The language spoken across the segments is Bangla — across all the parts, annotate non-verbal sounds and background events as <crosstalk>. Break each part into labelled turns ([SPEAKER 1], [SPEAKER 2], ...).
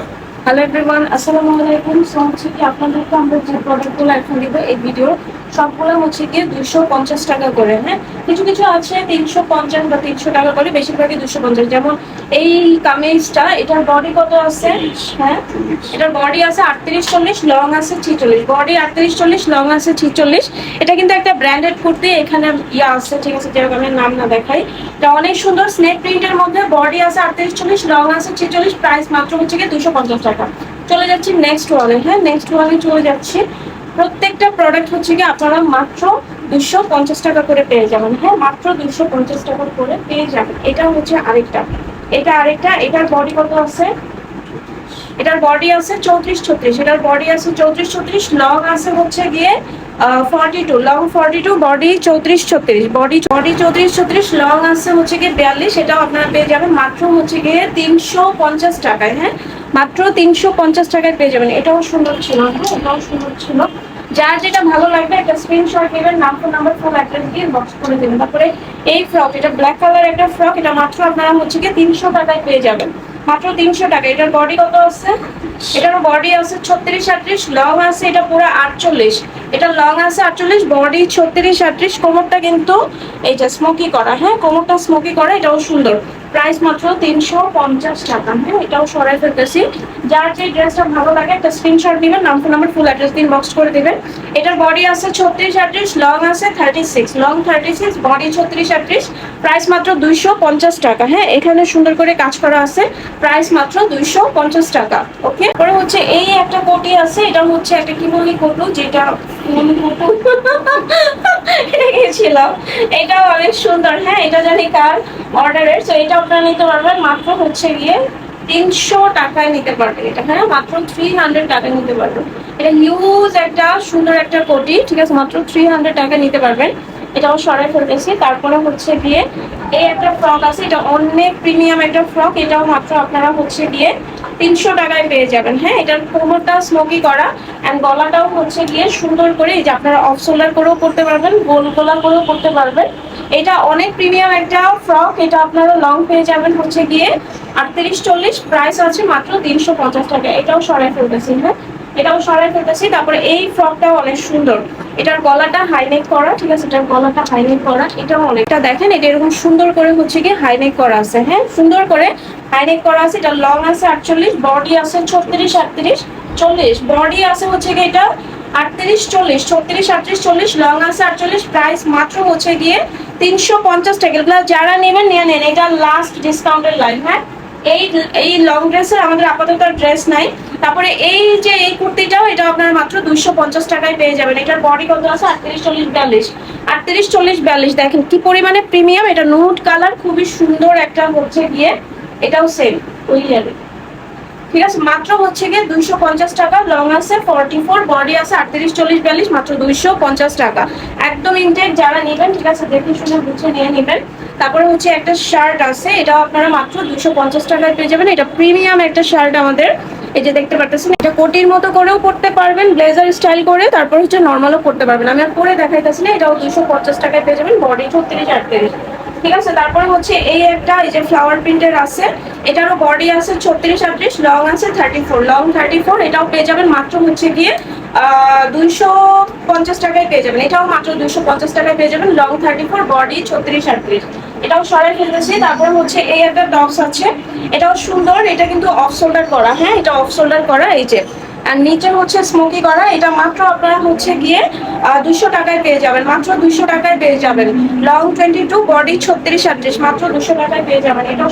[SPEAKER 1] টাকা হ্যালো এভরিওয়ান আসসালামু আলাইকুম সো হচ্ছে কি আপনাদেরকে আমরা যে প্রোডাক্টগুলো এখন দিব এই ভিডিও সবগুলো হচ্ছে গিয়ে দুশো পঞ্চাশ টাকা করে হ্যাঁ? কিছু কিছু আছে তিনশো পঞ্চাশ বা তিনশো টাকা করে বেশিরভাগই দুশো পঞ্চাশ। যেমন এই কামিজটা এটার বডি কত আছে? হ্যাঁ? এটার বডি আছে আটত্রিশ চল্লিশ লং আছে ছিচল্লিশ। বডি আটত্রিশ চল্লিশ লং আছে ছিচল্লিশ। এটা কিন্তু একটা ব্র্যান্ডেড কুর্তি এখানে ইয়া আছে ঠিক আছে? যেরকম আমি নাম না দেখাই। এটা অনেক সুন্দর স্নেক প্রিন্টের মধ্যে বডি আছে আটত্রিশ চল্লিশ লং আছে ছিচল্লিশ প্রাইস মাত্র হচ্ছে গিয়ে দুশো পঞ্চাশ টাকা। চলে যাচ্ছি নেক্সট ওয়ানে হ্যাঁ? নেক্সট ওয়ানে চলে যাচ্ছি। প্রত্যেকটা প্রোডাক্ট হচ্ছে কি, আপনারা মাত্র দুশো পঞ্চাশ টাকা করে পেয়ে যাবেন হ্যাঁ? মাত্র দুশো পঞ্চাশ টাকা করে পেয়ে যাবেন। এটা হচ্ছে আরেকটা। এটা আরেকটা, এটার বডি কত আছে? এটার বডি আছে চৌত্রিশ ছত্রিশ, এটার বডি আছে চৌত্রিশ ছত্রিশ লং আছে হচ্ছে গিয়ে forty two long forty two body চৌত্রিশ ছত্রিশ বডি বডি চৌত্রিশ ছত্রিশ লং আছে হচ্ছে গিয়ে বিয়াল্লিশ, এটাও আপনারা পেয়ে যাবেন, মাত্র হচ্ছে গিয়ে তিনশো পঞ্চাশ টাকায় হ্যাঁ? মাত্র তিনশো পঞ্চাশ টাকায় পেয়ে যাবেন, এটাও সুন্দর ছিল হ্যাঁ? এটাও সুন্দর ছিল। যার যেটা ভালো লাগবে, একটা স্ক্রিনশট নেবেন, নাম ফোন নাম্বার ফুল অ্যাড্রেস দিয়ে বক্স করে দেবেন। তারপরে এই ফ্রক এটা ব্ল্যাক কালার একটা ফ্রক এটা মাত্র আপনারা হচ্ছে গিয়ে তিনশো টাকায় পেয়ে যাবেন। মাত্র তিনশো টাকা। এটার বডি কত আছে? এটার বডি আছে ছত্রিশ আটত্রিশ লং আছে এটা পুরো আটচল্লিশ। এটা লং আছে আটচল্লিশ বডি ছত্রিশ আটত্রিশ, কোমরটা কিন্তু এইটা স্মোকি করা হ্যাঁ? কোমরটা স্মোকি করা, এটাও সুন্দর। প্রাইস মাত্র তিনশো পঞ্চাশ টাকা। হ্যাঁ এটাও সরাই ফেলতেছি। যার যে ড্রেসটা ভালো লাগে, একটা স্ক্রিনশট দিবেন, নাম ফোন নাম্বার ফুল অ্যাড্রেস দিন বক্স করে দিবেন। এটার বডি আছে ছত্রিশ আটত্রিশ লং আছে thirty six long thirty six body ছত্রিশ আটত্রিশ। প্রাইস মাত্র দুইশো পঞ্চাশ টাকা। হ্যাঁ এখানে সুন্দর করে কাজ করা আছে। প্রাইস মাত্র দুইশো পঞ্চাশ টাকা। ওকে পরে হচ্ছে এই একটা কোটি আছে, এটা হচ্ছে একটা কি বলি কোটু, যেটা এটা গেছিলাম <laughs> এটাও অনেক সুন্দর। হ্যাঁ এটা জানি কার অর্ডারের তো এটা আপনারা নিতে পারবেন মাত্র হচ্ছে গিয়ে তিনশো টাকায় নিতে পারবেন এটা হ্যাঁ? মাত্র থ্রি হান্ড্রেড টাকায় নিতে পারবেন এটা হিউজ একটা, সুন্দর একটা কোটি, ঠিক আছে? মাত্র থ্রি হান্ড্রেড টাকায় নিতে পারবেন। এটাও সরাই ফেলতেছি। তারপরে হচ্ছে গিয়ে এই একটা ফ্রক আছে, এটা অনেক প্রিমিয়াম একটা ফ্রক এটাও মাত্র আপনারা হচ্ছে গিয়ে তিনশো টাকায় পেয়ে যাবেন হ্যাঁ? এটার কোমরটা স্মোকি করা অ্যান্ড গলাটাও হচ্ছে গিয়ে সুন্দর করে, এই যে আপনারা অফ শোল্ডার করেও করতে পারবেন গোল গলা করেও করতে পারবেন। এটা অনেক প্রিমিয়াম একটা ফ্রক এটা আপনারা লং পেয়ে যাবেন হচ্ছে গিয়ে আটত্রিশ চল্লিশ প্রাইস আছে মাত্র তিনশো পঞ্চাশ টাকা। এটাও সরাই ফেলতেছি হ্যাঁ? এটাও সরাই ফেলতেছি, তারপরে এই ফ্রকটাও অনেক সুন্দর। এটার গলাটা হাইনেক করা, ঠিক আছে? এটার গলাটা হাইনেক করা, এটাও অনেকটা দেখেন, এটা এরকম সুন্দর করে হচ্ছে গিয়ে হাইনেক করা আছে হ্যাঁ? সুন্দর করে হাইনেক করা আছে, এটা লং আছে আটচল্লিশ বডি আছে ছত্রিশ আটত্রিশ চল্লিশ বডি আছে হচ্ছে গিয়ে এটা আটত্রিশ চল্লিশ ছত্রিশ আটত্রিশ চল্লিশ লং আছে আটচল্লিশ প্রাইস মাত্র হচ্ছে গিয়ে তিনশো পঞ্চাশ টাকা। এগুলো যারা নেবেন, নিয়ে নেন। এটা লাস্ট ডিসকাউন্টের লাইন হ্যাঁ? এই এই লং ড্রেসের আমাদের আপাতত ড্রেস নাই। তারপরে এই যে এই কুর্তিটাও, এটা আপনার মাত্র দুইশো পঞ্চাশ টাকায় পেয়ে যাবেন। এটার বডি কত আছে? আটত্রিশ চল্লিশ, বিয়াল্লিশ। আটত্রিশ চল্লিশ বিয়াল্লিশ। দেখেন কি পরিমাণে প্রিমিয়াম এটা নুট কালার খুবই সুন্দর একটা হচ্ছে গিয়ে, এটাও সেম ওই লেভেল ঠিক আছে, মাত্র হচ্ছে গিয়ে দুইশো পঞ্চাশ টাকা লং আছে ফর্টি ফোর বডি আছে আটত্রিশ, চল্লিশ, বিয়াল্লিশ, মাত্র দুইশো পঞ্চাশ টাকা। একদম ইনটেক যারা নেবেন, ঠিক আছে, দেখে শুনে বুঝে নিয়ে নেবেন। তারপরে হচ্ছে একটা শার্ট আছে, এটাও আপনারা মাত্র দুইশো পঞ্চাশ টাকায় পেয়ে যাবেন। এটা প্রিমিয়াম একটা শার্ট আমাদের। এই যে দেখতে পারতেছেন, এটা কোটির মতো করেও পড়তে পারবেন ব্লেজার স্টাইল করে, তারপর হচ্ছে নর্মালও পড়তে পারবেন। আমি আর পরে দেখাইতেছি না, এটাও দুইশো পঞ্চাশ টাকায় পেয়ে যাবেন বডি ছত্রিশ, আটত্রিশ। ঠিক আছে? তারপরে হচ্ছে এই একটা, এই যে ফ্লাওয়ার প্রিন্টের আছে, এটারও বডি আছে ছত্রিশ আটত্রিশ লং আছে thirty four long thirty four এটাও পেয়ে যাবেন মাত্র হচ্ছে গিয়ে দুইশো পঞ্চাশ টাকায় পেয়ে যাবেন। এটাও মাত্র দুইশো পঞ্চাশ টাকায় পেয়ে যাবেন লং থার্টি ফোর বডি ছত্রিশ আটত্রিশ। এটাও সরাই ফেলতেছি। তারপরে হচ্ছে এই একটা ডক্স আছে। এটাও সুন্দর, এটা কিন্তু অফ শোল্ডার করা হ্যাঁ? এটা অফ শোল্ডার করা, এই যে। আর নিচে হচ্ছে স্মোকি করা, এটা মাত্র আপনারা হচ্ছে গিয়ে দুশো টাকায় পেয়ে যাবেন, মাত্র দুশো টাকায় পেয়ে যাবেন। লং টোয়েন্টি টু বডি ছত্রিশ আটত্রিশ মাত্র দুশো টাকায় পেয়ে যাবেন। এটাও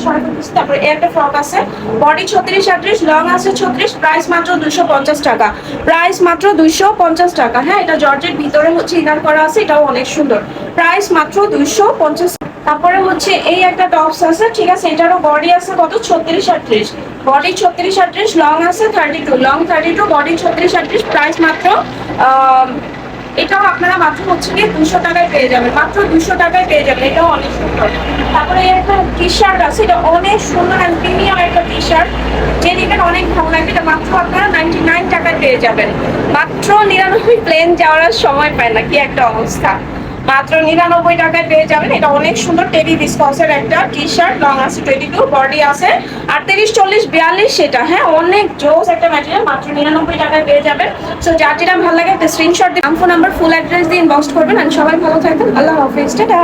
[SPEAKER 1] একটা ফ্রক আছে বডি ছত্রিশ আটত্রিশ লং আছে ছত্রিশ প্রাইস মাত্র দুশো পঞ্চাশ টাকা। প্রাইস মাত্র দুইশো পঞ্চাশ টাকা হ্যাঁ এটা জর্জের ভিতরে হচ্ছে ইনার করা আছে, এটাও অনেক সুন্দর। প্রাইস মাত্র দুইশো পঞ্চাশ তারপরে হচ্ছে এই একটা টপস আছে, ঠিক আছে? এটারও বডি আছে কত? ছত্রিশ আটত্রিশ। বডি ছত্রিশ আটত্রিশ লং আছে thirty two long thirty two body ছত্রিশ আটত্রিশ প্রাইস মাত্র এটাও আপনারা মাত্র হচ্ছে গিয়ে দুশো টাকায় পেয়ে যাবেন। মাত্র দুশো টাকায় পেয়ে যাবেন, এটাও অনেক সুন্দর। তারপরে একটা টি শার্ট আছে, এটা অনেক সুন্দর অ্যান্ড প্রিমিয়াম একটা টি শার্ট যে নেবেন অনেক ভালো লাগবে। এটা মাত্র আপনারা নাইনটি নাইন টাকায় পেয়ে যাবেন। মাত্র নিরানব্বই প্লেন যাওয়ার সময় পায় না, কি একটা অবস্থা। মাত্র নিরানব্বই টাকায় পেয়ে যাবেন। এটা অনেক সুন্দর টেরি ডিসকাউন্সের একটা টি শার্ট লং আছে টোয়েন্টি টু বডি আছে। আর তিরিশ, চল্লিশ, বিয়াল্লিশ সেটা হ্যাঁ অনেক জোস একটা ম্যাটেরিয়াল মাত্র নিরানব্বই টাকায় পেয়ে যাবেন। সো যার যেটা ভালো লাগে একটা স্ক্রিনশট দিয়ে ফোন নাম্বার ফুল অ্যাড্রেস দিয়ে ইনবক্স করবেন। আর সবাই ভালো থাকবেন। আল্লাহ হাফিজ। টাটা।